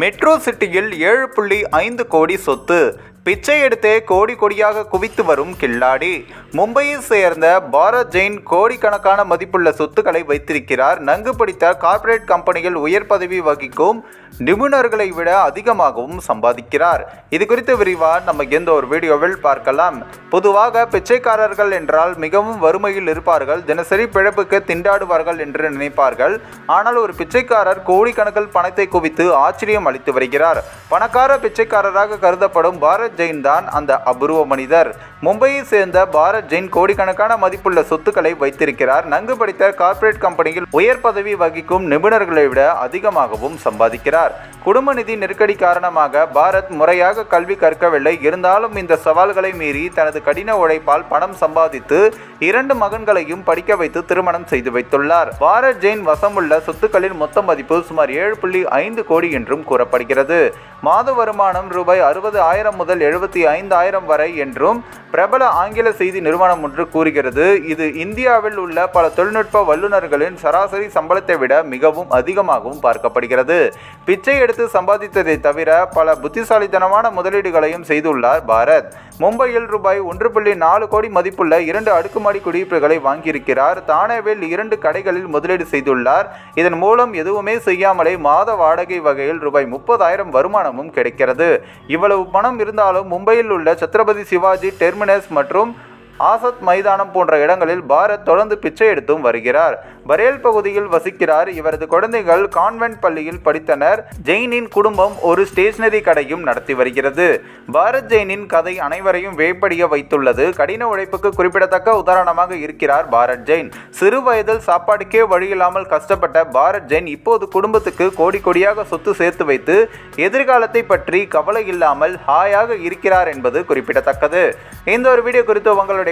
Metro சிட்டியில் ஏழு புள்ளி ஐந்து கோடி சொத்து. பிச்சை எடுத்தே கோடி கோடியாக குவித்து வரும் கில்லாடி. மும்பையை சேர்ந்த பாரத் ஜெயின் கோடிக்கணக்கான மதிப்புள்ள சொத்துக்களை வைத்திருக்கிறார். நன்கு படித்த கார்ப்பரேட் கம்பெனியில் உயர் பதவி வகிக்கும் நிபுணர்களை விட அதிகமாகவும் சம்பாதிக்கிறார். இது குறித்து விரிவாக நம்ம எந்த ஒரு வீடியோவில் பார்க்கலாம். பொதுவாக பிச்சைக்காரர்கள் என்றால் மிகவும் வறுமையில் இருப்பார்கள். தினசரி பிழப்புக்கு திண்டாடுவார்கள் என்று நினைப்பார்கள். ஆனால் ஒரு பிச்சைக்காரர் கோடிக்கணக்கில் பணத்தை குவித்து ஆச்சரியம் அளித்து வருகிறார். பணக்கார பிச்சைக்காரராக கருதப்படும் பாரத் ஜெயின் தான் அந்த அபூர்வ மனிதர். மும்பையை சேர்ந்த பாரத் ஜெயின் கோடிக்கணக்கான மதிப்புள்ள சொத்துக்களை வைத்திருக்கிறார். நன்கு படித்த கார்ப்பரேட் கம்பெனியில் உயர் பதவி வகிக்கும் நிபுணர்களை விட அதிகமாகவும் சம்பாதிக்கிறார். குடும்ப நிதி நெருக்கடி காரணமாக பாரத் முறையாக கல்வி கற்கவில்லை. இருந்தாலும் இந்த சவால்களை மீறி தனது கடின உழைப்பால் பணம் சம்பாதித்து இரண்டு மகன்களையும் படிக்க வைத்து திருமணம் செய்து வைத்துள்ளார். பாரத் ஜெயின் வசமுள்ள சொத்துக்களின் மொத்த மதிப்பு சுமார் ஏழு புள்ளி ஐந்து கோடி என்றும் கூறப்படுகிறது. மாத வருமானம் ரூபாய் அறுபது ஆயிரம் முதல் எழுபத்தி ஐந்து ஆயிரம் வரை என்றும் பிரபல ஆங்கில செய்தி நிறுவனம் ஒன்று கூறுகிறது. இது இந்தியாவில் உள்ள பல தொழில்நுட்ப வல்லுநர்களின் சராசரி சம்பளத்தை விட மிகவும் அதிகமாகவும் பார்க்கப்படுகிறது. பிச்சை எடு எடுத்து சம்பாதித்ததை தவிர பல புத்திசாலித்தனமான முதலீடுகளையும் செய்துள்ளார் பாரத். மும்பையில் ரூபாய் ஒன்று புள்ளி நாலு கோடி மதிப்புள்ள இரண்டு அடுக்குமாடி குடியிருப்புகளை வாங்கியிருக்கிறார். தானேவில் இரண்டு கடைகளில் முதலீடு செய்துள்ளார். இதன் மூலம் எதுவுமே செய்யாமலே மாத வாடகை வகையில் ரூபாய் முப்பதாயிரம் வருமானமும் கிடைக்கிறது. இவ்வளவு பணம் இருந்தாலும் மும்பையில் உள்ள சத்ரபதி சிவாஜி டெர்மினஸ் மற்றும் ஆசத் மைதானம் போன்ற இடங்களில் பாரத் தொடர்ந்து பிச்சை எடுத்தும் வருகிறார். பரேல் பகுதியில் வசிக்கிறார். இவரது குழந்தைகள் கான்வென்ட் பள்ளியில் படித்தனர். ஜெயினின் குடும்பம் ஒரு ஸ்டேஷனரி கடையும் நடத்தி வருகிறது. பாரத் ஜெயினின் கதை அனைவரையும் வேப்படிய வைத்துள்ளது. கடின உழைப்புக்கு குறிப்பிடத்தக்க உதாரணமாக இருக்கிறார் பாரத் ஜெயின். சிறு வயதில் சாப்பாட்டுக்கே வழியில்லாமல் கஷ்டப்பட்ட பாரத் ஜெயின் இப்போது குடும்பத்துக்கு கோடி கோடியாக சொத்து சேர்த்து வைத்து எதிர்காலத்தை பற்றி கவலை இல்லாமல் ஹாயாக இருக்கிறார் என்பது குறிப்பிடத்தக்கது. இந்த ஒரு வீடியோ குறித்து உங்களுடைய